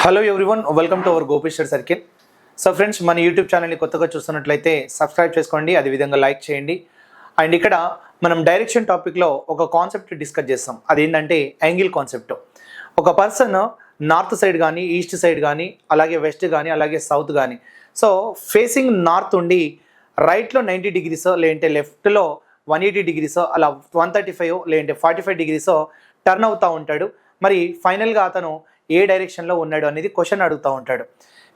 Hello everyone welcome to our Gopeshwar circle so friends మన YouTube ఛానల్ని కొత్తగా చూస్తున్నట్లయితే సబ్స్క్రైబ్ చేసుకోండి అదేవిధంగా లైక్ చేయండి. అండ్ ఇక్కడ మనం డైరెక్షన్ టాపిక్లో ఒక కాన్సెప్ట్ డిస్కస్ చేస్తాం. అదేంటంటే యాంగిల్ కాన్సెప్ట్ ఒక పర్సన్ నార్త్ సైడ్ కానీ ఈస్ట్ సైడ్ కానీ అలాగే వెస్ట్ కానీ అలాగే సౌత్ కానీ సో ఫేసింగ్ నార్త్ ఉండి రైట్లో నైంటీ డిగ్రీస్ లేదంటే లెఫ్ట్లో వన్ ఎయిటీ డిగ్రీస్ అలా వన్ థర్టీ ఫైవ్ లేదంటే ఫార్టీ ఫైవ్ డిగ్రీసో టర్న్ అవుతూ ఉంటాడు. మరి ఫైనల్గా అతను ఏ డైరెక్షన్లో ఉన్నాడు అనేది క్వశ్చన్ అడుగుతూ ఉంటాడు.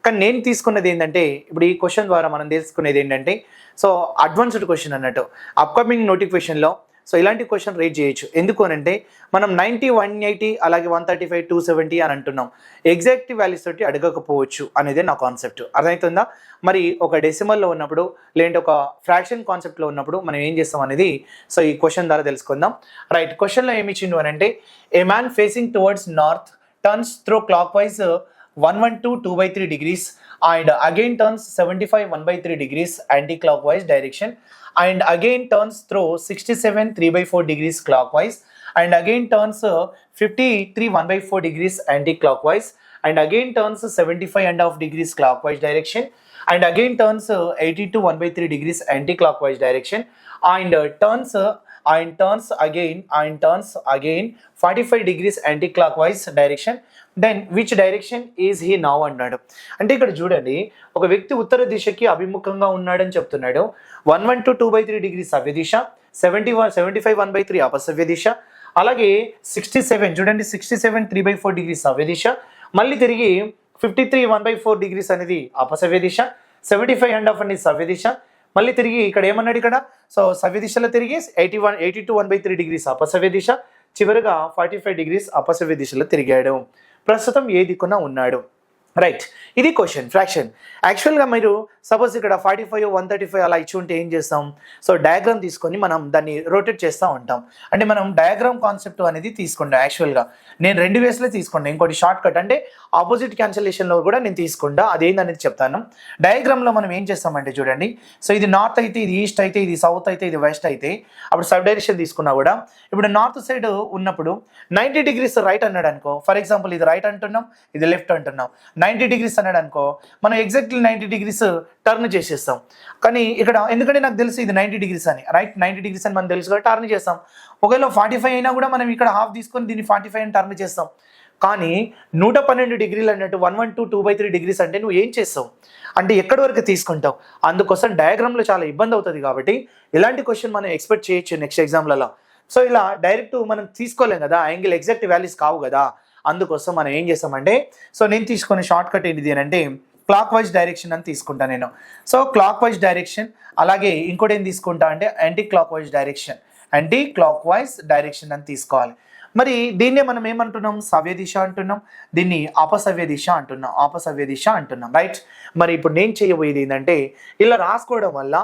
కానీ నేను తీసుకున్నది ఏంటంటే ఇప్పుడు ఈ క్వశ్చన్ ద్వారా మనం తెలుసుకునేది ఏంటంటే సో అడ్వాన్స్డ్ క్వశ్చన్ అన్నట్టు అప్కమింగ్ నోటిఫికేషన్లో సో ఇలాంటి క్వశ్చన్ రేజ్ చేయొచ్చు. ఎందుకు అంటే మనం నైంటీ వన్ ఎయిటీ అలాగే one thirty five two seventy అని అంటున్నాం. ఎగ్జాక్ట్ వాల్యూస్ తోటి అడగకపోవచ్చు అనేది నా కాన్సెప్ట్ అర్థమవుతుందా మరి ఒక డెసిమల్లో ఉన్నప్పుడు లేదంటే ఒక ఫ్రాక్షన్ కాన్సెప్ట్లో ఉన్నప్పుడు మనం ఏం చేస్తాం అనేది సో ఈ క్వశ్చన్ ద్వారా తెలుసుకుందాం. రైట్ క్వశ్చన్లో ఏమి ఇచ్చిండు అని అంటే a man facing towards north turns through clockwise uh, 112 2 by 3 degrees and again turns 75 1 by 3 degrees anti-clockwise direction and again turns through 67 3 by 4 degrees clockwise and again turns uh, 53 1 by 4 degrees anti-clockwise and again turns 75 and half degrees clockwise direction and again turns uh, 80 82 1 by 3 degrees anti-clockwise direction and uh, turns two one by three degrees anti clock wise direction turns and turns again and turns again 45 degrees anti-clockwise direction. Then which direction is he now అన్నాడు? అంటే ఇక్కడ చూడండి ఒక వ్యక్తి ఉత్తర దిశకి అభిముఖంగా ఉన్నాడని చెప్తున్నాడు. One one two two by three degree సవ్య దిశ seventy one seventy five one by three అపసవ్య దిశ అలాగే సిక్స్టీ సెవెన్ చూడండి sixty seven three by four degree సవ్య దిశ మళ్ళీ తిరిగి fifty three one by four degrees అనేది అపసవ్య దిశ సెవెంటీ ఫైవ్ అండ్ హాఫ్ అనేది సవ్య దిశ మళ్ళీ తిరిగి ఇక్కడ ఏమన్నాడు ఇక్కడ? సో సవ్య దిశలో తిరిగి eighty one eighty two one by three degrees అపసవ్య దిశ. చివరిగా ఫార్టీ ఫైవ్ డిగ్రీస్ అపసవ్య దిశలో తిరిగాడు. ప్రస్తుతం ఏ దిక్కున ఉన్నాడు? రైట్ ఇది క్వశ్చన్ ఫ్రాక్షన్ యాక్చువల్గా మీరు సపోజ్ ఇక్కడ forty five one thirty five అలా ఇచ్చి ఉంటే ఏం చేస్తాం? సో డయాగ్రామ్ తీసుకొని మనం దాన్ని రొటేట్ చేస్తూ ఉంటాం. అంటే మనం డయాగ్రామ్ కాన్సెప్ట్ అనేది తీసుకుంటాం యాక్చువల్గా నేను రెండు వేసులే తీసుకుంటాను ఇంకోటి షార్ట్ కట్ అంటే ఆపోజిట్ క్యాన్సలేషన్లో కూడా నేను తీసుకుంటా. అదేందనేది చెప్తాను. డయాగ్రామ్లో మనం ఏం చేస్తామంటే చూడండి. సో ఇది నార్త్ అయితే ఇది ఈస్ట్ అయితే ఇది సౌత్ అయితే ఇది వెస్ట్ అయితే అప్పుడు సబ్ డైరెక్షన్ తీసుకున్నా కూడా ఇప్పుడు నార్త్ సైడ్ ఉన్నప్పుడు నైంటీ డిగ్రీస్ రైట్ అన్నాడు అనుకో. ఫర్ ఎగ్జాంపుల్ ఇది రైట్ అంటున్నాం ఇది లెఫ్ట్ అంటున్నాం. నైంటీ డిగ్రీస్ అన్నాడు అనుకో మనం ఎగ్జాక్ట్లీ నైంటీ డిగ్రీస్ టర్న్ చేసేస్తాం. కానీ ఇక్కడ ఎందుకంటే నాకు తెలుసు ఇది నైంటీ డిగ్రీస్ అని రైట్ నైంటీ డిగ్రీస్ అని మనం తెలుసు కాబట్టి టర్న్ చేస్తాం. ఒకవేళ ఫార్టీ ఫైవ్ అయినా కూడా మనం ఇక్కడ హాఫ్ తీసుకొని దీన్ని ఫార్టీ ఫైవ్ అని టర్న్ చేస్తాం. కానీ నూట పన్నెండు డిగ్రీలు అన్నట్టు one one two two by three degrees అంటే నువ్వు ఏం చేస్తావు? అంటే ఎక్కడి వరకు తీసుకుంటావు? అందుకోసం డయాగ్రామ్లో చాలా ఇబ్బంది అవుతుంది కాబట్టి ఇలాంటి క్వశ్చన్ మనం ఎక్స్పెక్ట్ చేయొచ్చు నెక్స్ట్ ఎగ్జామ్లలో సో ఇలా డైరెక్ట్ మనం తీసుకోలేం కదా యాంగిల్ ఎగ్జాక్ట్ వాల్యూస్ కావు కదా. అందుకోసం మనం ఏం చేస్తామంటే సో నేను తీసుకునే షార్ట్ కట్ ఏంటిది అని అంటే క్లాక్ వైజ్ డైరెక్షన్ అని తీసుకుంటాను నేను. సో క్లాక్ వైజ్ డైరెక్షన్ అలాగే ఇంకోటి ఏం తీసుకుంటా అంటే anti clock wise direction anti clock wise direction అని తీసుకోవాలి. మరి దీన్నే మనం ఏమంటున్నాం? సవ్య దిశ అంటున్నాం. దీన్ని అపసవ్య దిశ అంటున్నాం. అపసవ్య దిశ అంటున్నాం రైట్ మరి ఇప్పుడు నేను చేయబోయేది ఏంటంటే ఇలా రాసుకోవడం వల్ల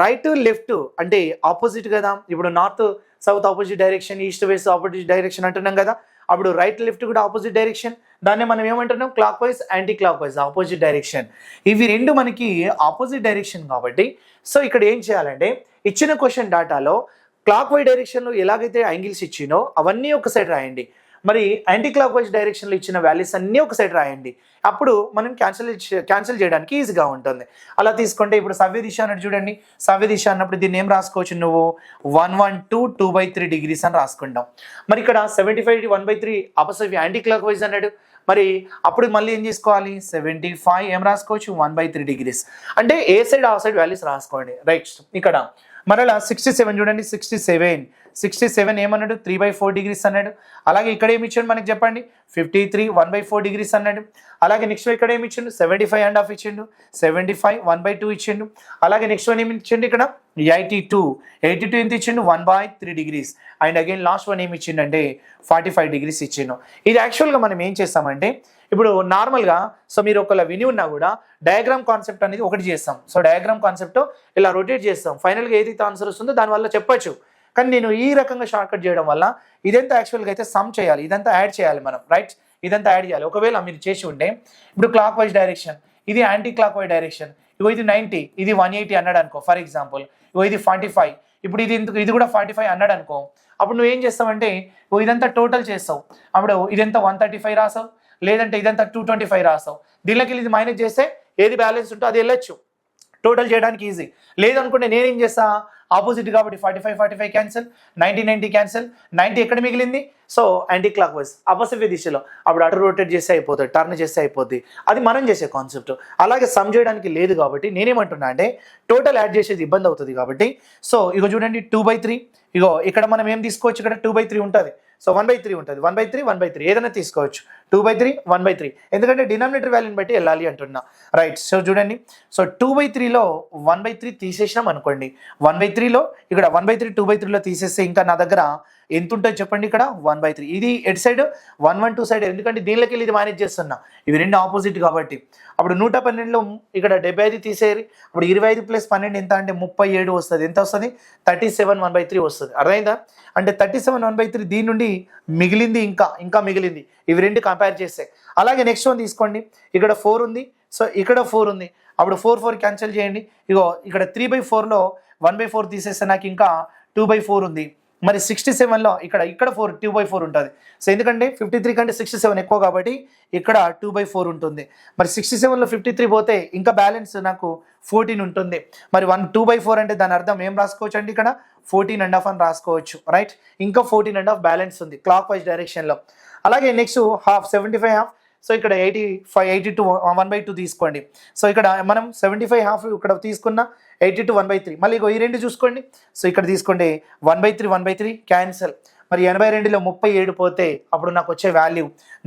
రైట్ లెఫ్ట్ అంటే ఆపోజిట్ కదా. ఇప్పుడు north south opposite direction east west opposite direction అంటున్నాం కదా. అప్పుడు రైట్ లెఫ్ట్ కూడా ఆపోజిట్ డైరెక్షన్ దాన్ని మనం ఏమంటున్నాం? Clockwise anti clock wise opposite direction ఇవి రెండు మనకి ఆపోజిట్ డైరెక్షన్ కాబట్టి సో ఇక్కడ ఏం చేయాలంటే ఇచ్చిన క్వశ్చన్ డాటాలో క్లాక్ వైజ్ డైరెక్షన్లో ఎలాగైతే యాంగిల్స్ ఇచ్చినో అవన్నీ ఒక సైడ్ రాయండి. మరి యాంటీ క్లాక్ వైజ్ డైరెక్షన్లో ఇచ్చిన వాల్యూస్ అన్నీ ఒక సైడ్ రాయండి. అప్పుడు మనం క్యాన్సిల్ క్యాన్సిల్ చేయడానికి ఈజీగా ఉంటుంది. అలా తీసుకుంటే ఇప్పుడు సవ్య దిశ అన్నట్టు చూడండి. సవ్య దిశ అన్నప్పుడు దీన్ని ఏం రాసుకోవచ్చు నువ్వు? One one two two by three degrees అని రాసుకుంటాం. మరి ఇక్కడ seventy five one by three అపసవ్య యాంటీ క్లాక్ వైజ్ అన్నాడు. మరి అప్పుడు మళ్ళీ ఏం చేసుకోవాలి? సెవెంటీ ఫైవ్ ఏం రాసుకోవచ్చు? వన్ బై త్రీ డిగ్రీస్ అంటే ఏ సైడ్ ఆ సైడ్ వాల్యూస్ రాసుకోండి. రైట్ ఇక్కడ మరలా సిక్స్టీ సెవెన్ చూడండి. సిక్స్టీ సెవెన్ సిక్స్టీ సెవెన్ ఏమన్నాడు? త్రీ బై ఫోర్ డిగ్రీస్ అన్నాడు. అలాగే ఇక్కడ ఏమి ఇచ్చాడు మనకి చెప్పండి? Fifty three one by four degrees అన్నాడు. అలాగే నెక్స్ట్ ఇక్కడ ఏమి ఇచ్చిండు? సెవెంటీ ఫైవ్ అండ్ హాఫ్ ఇచ్చిండు. Seventy five one by two ఇచ్చిండు. అలాగే నెక్స్ట్ వన్ ఏమి ఇచ్చిండు ఇక్కడ? Eighty two. ఎయిటీ టూ ఎంత ఇచ్చిండు? One by three degrees. And again last one ఏమి ఇచ్చిండంటే ఫార్టీ ఫైవ్ డిగ్రీస్ ఇచ్చిండు. ఇది యాక్చువల్గా మనం ఏం చేస్తామంటే ఇప్పుడు నార్మల్గా సో మీరు ఒకవేళ విని ఉన్నా కూడా డయాగ్రామ్ కాన్సెప్ట్ అనేది ఒకటి చేస్తాం. సో డయాగ్రామ్ కాన్సెప్ట్ ఇలా రొటేట్ చేస్తాం. ఫైనల్గా ఏదైతే ఆన్సర్ వస్తుందో దానివల్ల చెప్పొచ్చు. కానీ నేను ఈ రకంగా షార్ట్ కట్ చేయడం వల్ల ఇదంతా యాక్చువల్గా అయితే సమ్ చేయాలి. ఇదంతా యాడ్ చేయాలి మనం రైట్ ఇదంతా యాడ్ చేయాలి. ఒకవేళ మీరు చేసి ఉంటే ఇప్పుడు క్లాక్ వైజ్ డైరెక్షన్ ఇది యాంటీ క్లాక్ వైజ్ డైరెక్షన్ ఇగో ఇది నైంటీ ఇది వన్ ఎయిటీ అన్నాడు అనుకో ఫర్ ఎగ్జాంపుల్ ఇగో ఇది ఫార్టీ ఫైవ్ ఇప్పుడు ఇది ఇది కూడా ఫార్టీ ఫైవ్ అన్నాడు అనుకో అప్పుడు నువ్వు ఏం చేస్తావంటే ఓ ఇదంతా టోటల్ చేస్తావు. అప్పుడు ఇదంతా వన్ థర్టీ ఫైవ్ రాసావు లేదంటే ఇదంతా టూ ట్వంటీ ఫైవ్ రాస్తావు దీనిలోకి వెళ్ళి ఇది మైనస్ చేస్తే ఏది బ్యాలెన్స్ ఉంటే అది వెళ్ళొచ్చు. టోటల్ చేయడానికి ఈజీ లేదనుకుంటే నేనేం చేస్తా? ఆపోజిట్ కాబట్టి forty five forty five cancel ninety ninety cancel ninety ఎక్కడ మిగిలింది? సో యాంటీ క్లాక్ వైజ్ అపసవ్య దిశలో. అప్పుడు అటు రొటేట్ చేస్తే అయిపోతుంది టర్న్ చేస్తే అయిపోద్ది. అది మనం చేసే కాన్సెప్ట్ అలాగే సమ్ చేయడానికి లేదు కాబట్టి నేనేమంటున్నా అంటే టోటల్ యాడ్ చేసేది ఇబ్బంది అవుతుంది కాబట్టి. సో ఇగో చూడండి టూ బై త్రీ ఇగో ఇక్కడ మనం ఏం తీసుకోవచ్చు? ఇక్కడ టూ బై త్రీ ఉంటుంది. సో వన్ బై త్రీ ఉంటుంది. One by three one by three ఏదైనా తీసుకోవచ్చు. Two by three one by three ఎందుకంటే డినామినేటర్ వాల్యూని బట్టి వెళ్ళాలి అంటున్నా. రైట్ సో చూడండి. సో టూ బై త్రీలో వన్ బై త్రీ తీసేసినాం అనుకోండి. వన్ బై త్రీలో ఇక్కడ one by three two by త్రీలో తీసేస్తే ఇంకా నా దగ్గర ఎంత ఉంటుంది చెప్పండి ఇక్కడ? వన్ బై త్రీ ఇది ఎటు side one one two side ఎందుకంటే దీనిలోకి వెళ్ళి ఇది మేనేజ్ చేస్తున్నా ఇవి రెండు ఆపోజిట్ కాబట్టి. అప్పుడు నూట పన్నెండులో ఇక్కడ డెబ్బై ఐదు తీసేయరు అప్పుడు ఇరవై ఐదు ప్లస్ పన్నెండు ఎంత అంటే ముప్పై ఏడు వస్తుంది. ఎంత వస్తుంది? Thirty seven one by three వస్తుంది. అర్థమైందా? అంటే thirty seven one by three దీని నుండి మిగిలింది ఇంకా ఇంకా మిగిలింది. ఇవి రెండు కంపేర్ చేస్తే. అలాగే నెక్స్ట్ వన్ తీసుకోండి. ఇక్కడ ఫోర్ ఉంది. సో ఇక్కడ ఫోర్ ఉంది. అప్పుడు ఫోర్ ఫోర్ క్యాన్సిల్ చేయండి. ఇగో ఇక్కడ త్రీ బై ఫోర్లో వన్ బై ఫోర్ తీసేస్తే నాకు ఇంకా టూ బై ఫోర్ ఉంది. మరి సిక్స్టీ సెవెన్లో ఇక్కడ ఇక్కడ ఫోర్ టూ బై ఫోర్ ఉంటుంది. సో ఎందుకంటే ఫిఫ్టీ త్రీ కంటే సిక్స్టీ సెవెన్ ఎక్కువ కాబట్టి ఇక్కడ టూ బై ఫోర్ ఉంటుంది. మరి సిక్స్టీ సెవెన్లో ఫిఫ్టీ త్రీ పోతే ఇంకా బ్యాలెన్స్ నాకు ఫోర్టీన్ ఉంటుంది. మరి వన్ టూ బై ఫోర్ అంటే దాని అర్థం ఏం రాసుకోవచ్చు అండి ఇక్కడ? ఫోర్టీన్ అండ్ హాఫ్ అని రాసుకోవచ్చు రైట్ ఇంకా ఫోర్టీన్ అండ్ హాఫ్ బ్యాలెన్స్ ఉంది క్లాక్ వైజ్ డైరెక్షన్లో అలాగే next half seventy five half so ఇక్కడ eighty five eighty two one by two తీసుకోండి. సో ఇక్కడ మనం సెవెంటీ ఫైవ్ హాఫ్ ఇక్కడ తీసుకున్న eighty two one by three. మళ్ళీ ఈ రెండు చూసుకోండి. సో ఇక్కడ తీసుకోండి. One by three one by three cancel. మరి ఎనభై రెండులో ముప్పై ఏడు పోతే అప్పుడు నాకు వచ్చే వాల్యూ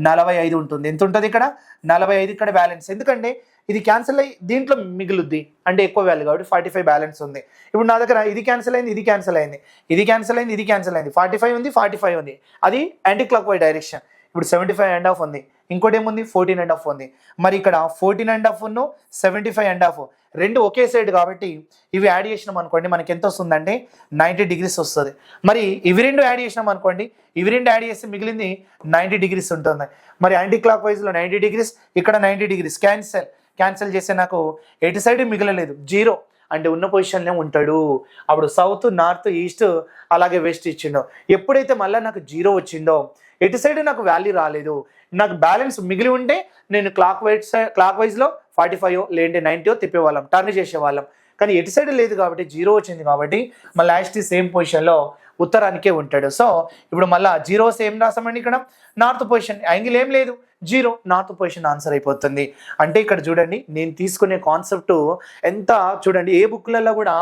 నలభై ఐదు ఉంటుంది. ఎంత ఉంటుంది ఇక్కడ? నలభై ఐదు ఇక్కడ బ్యాలెన్స్. ఎందుకంటే ఇది క్యాన్సిల్ అయ్యి దీంట్లో మిగులుద్ది. అంటే ఎక్కువ వాల్యూ కాబట్టి ఫార్టీ ఫైవ్ బ్యాలెన్స్ ఉంది. ఇప్పుడు నా దగ్గర ఇది క్యాన్సిల్ అయింది ఇది క్యాన్సిల్ అయింది. ఇది క్యాన్సిల్ అయింది ఇది క్యాన్సిల్ అయింది. ఫార్టీ ఫైవ్ ఉంది ఫార్టీ ఫైవ్ ఉంది. అది యాంటీ క్లాక్ వై డైరెక్షన్ ఇప్పుడు సెవెంటీ ఫైవ్ అండ్ హాఫ్ ఉంది. ఇంకోటి ఏముంది? ఫోర్టీన్ అండ్ హాఫ్ ఉంది. మరి ఇక్కడ ఫోర్టీన్ అండ్ హాఫ్ ఉన్ను సెవెంటీ ఫైవ్ అండ్ హాఫ్ రెండు ఒకే సైడ్ కాబట్టి ఇవి యాడ్ చేసినాం అనుకోండి మనకి ఎంత వస్తుందంటే నైంటీ డిగ్రీస్ వస్తుంది. మరి ఇవి రెండు యాడ్ చేసినాం అనుకోండి ఇవి రెండు యాడ్ చేస్తే మిగిలింది నైంటీ డిగ్రీస్ ఉంటుంది. మరి యాంటీ క్లాక్ వైజ్లో నైంటీ డిగ్రీస్ ఇక్కడ నైంటీ డిగ్రీస్. క్యాన్సల్ క్యాన్సిల్ చేస్తే నాకు ఎటు సైడ్ మిగలలేదు జీరో. అంటే ఉన్న పొజిషన్లో ఉంటాడు. అప్పుడు సౌత్ నార్త్ ఈస్ట్ అలాగే వెస్ట్ ఇచ్చిండో. ఎప్పుడైతే మళ్ళీ నాకు జీరో వచ్చిందో ఎటు సైడ్ నాకు వాల్యూ రాలేదు. నాకు బ్యాలెన్స్ మిగిలి ఉంటే నేను క్లాక్ వైజ్ క్లాక్ వైజ్లో ఫార్టీ ఫైవ్ లేదంటే నైంటీయో తిప్పేవాళ్ళం టర్న్ చేసేవాళ్ళం. కానీ ఎటు సైడ్ లేదు కాబట్టి జీరో వచ్చింది కాబట్టి మళ్ళీ లాస్ట్ సేమ్ పొజిషన్లో ఉత్తరానికే ఉంటాడు. సో ఇప్పుడు మళ్ళీ జీరో సేమ్ రాసామండి ఇక్కడ నార్త్ పొజిషన్ యాంగిల్ ఏం లేదు జీరో నార్త్ పొజిషన్ ఆన్సర్ అయిపోతుంది. అంటే ఇక్కడ చూడండి నేను తీసుకునే కాన్సెప్ట్ ఎంత చూడండి ఏ బుక్లలో కూడా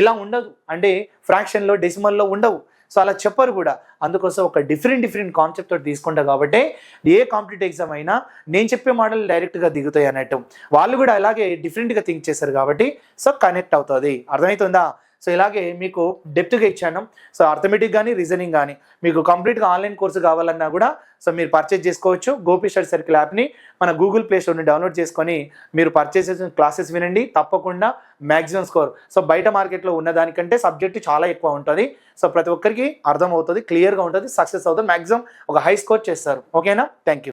ఇలా ఉండదు. అంటే ఫ్రాక్షన్లో డెసిమల్లో ఉండవు. సో అలా చెప్పరు కూడా. అందుకోసం ఒక డిఫరెంట్ డిఫరెంట్ కాన్సెప్ట్ తోటి తీసుకుంటా కాబట్టి ఏ కాంపిటేటివ్ ఎగ్జామ్ అయినా నేను చెప్పే మోడల్ డైరెక్ట్గా దిగుతాయి అన్నట్టు. వాళ్ళు కూడా అలాగే డిఫరెంట్గా థింక్ చేశారు కాబట్టి సో కనెక్ట్ అవుతుంది. అర్థమవుతుందా సో ఇలాగే మీకు డెప్త్గా ఇచ్చాను. సో అర్థమెటిక్ కానీ రీజనింగ్ కానీ మీకు కంప్లీట్గా ఆన్లైన్ కోర్సు కావాలన్నా కూడా సో మీరు పర్చేజ్ చేసుకోవచ్చు. గోపి స్టడీ సర్కిల్ యాప్ని మన గూగుల్ ప్లే స్టోర్ని డౌన్లోడ్ చేసుకొని మీరు పర్చేస్ చేసిన క్లాసెస్ వినండి. తప్పకుండా మ్యాక్సిమం స్కోర్ సో బయట మార్కెట్లో ఉన్న దానికంటే సబ్జెక్ట్ చాలా ఎక్కువ ఉంటుంది. సో ప్రతి ఒక్కరికి అర్థం అవుతుంది క్లియర్గా ఉంటుంది సక్సెస్ అవుతుంది మ్యాక్సిమం ఒక హై స్కోర్ చేస్తారు. ఓకేనా థ్యాంక్ యూ